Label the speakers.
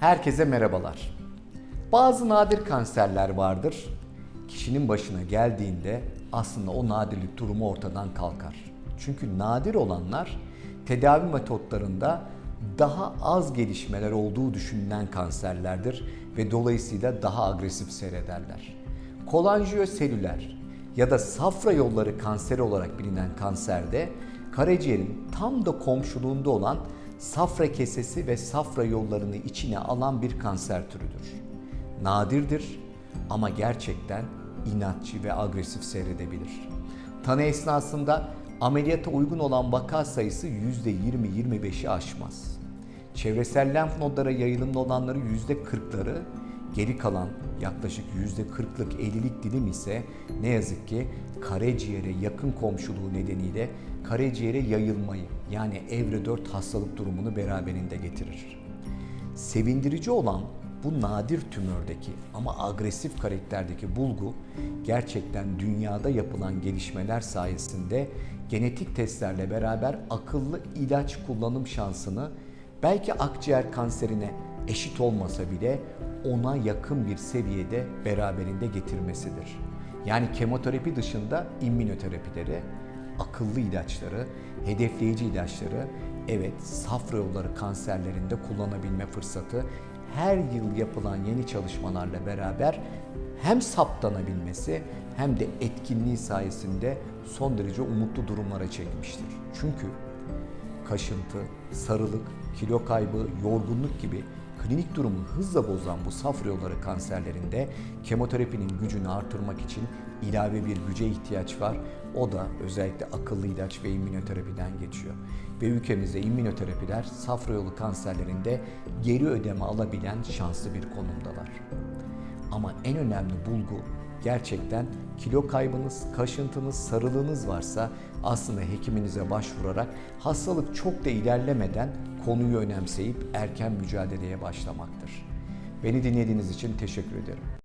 Speaker 1: Herkese merhabalar. Bazı nadir kanserler vardır. Kişinin başına geldiğinde aslında o nadirlik durumu ortadan kalkar. Çünkü nadir olanlar tedavi metotlarında daha az gelişmeler olduğu düşünülen kanserlerdir ve dolayısıyla daha agresif seyrederler. Kolanjiyoselüler ya da safra yolları kanseri olarak bilinen kanserde karaciğerin tam da komşuluğunda olan safra kesesi ve safra yollarını içine alan bir kanser türüdür. Nadirdir ama gerçekten inatçı ve agresif seyredebilir. Tanı esnasında ameliyata uygun olan vaka sayısı %20-25'i aşmaz. Çevresel lenf nodlara yayılımlı olanları %40'ları, geri kalan yaklaşık %40'lık 50'lik dilim ise ne yazık ki karaciğere yakın komşuluğu nedeniyle karaciğere yayılmayı yani evre 4 hastalık durumunu beraberinde getirir. Sevindirici olan bu nadir tümördeki ama agresif karakterdeki bulgu gerçekten dünyada yapılan gelişmeler sayesinde genetik testlerle beraber akıllı ilaç kullanım şansını belki akciğer kanserine eşit olmasa bile ona yakın bir seviyede beraberinde getirmesidir. Yani kemoterapi dışında immünoterapileri, akıllı ilaçları, hedefleyici ilaçları evet safra yolları kanserlerinde kullanabilme fırsatı her yıl yapılan yeni çalışmalarla beraber hem saptanabilmesi hem de etkinliği sayesinde son derece umutlu durumlara çekmiştir. Çünkü kaşıntı, sarılık, kilo kaybı, yorgunluk gibi klinik durumu hızla bozan bu safra yolları kanserlerinde kemoterapinin gücünü artırmak için ilave bir güce ihtiyaç var. O da özellikle akıllı ilaç ve immünoterapiden geçiyor. Ve ülkemizde immünoterapiler safra yolu kanserlerinde geri ödeme alabilen şanslı bir konumdalar. Ama en önemli bulgu gerçekten kilo kaybınız, kaşıntınız, sarılığınız varsa aslında hekiminize başvurarak hastalık çok da ilerlemeden konuyu önemseyip erken mücadeleye başlamaktır. Beni dinlediğiniz için teşekkür ederim.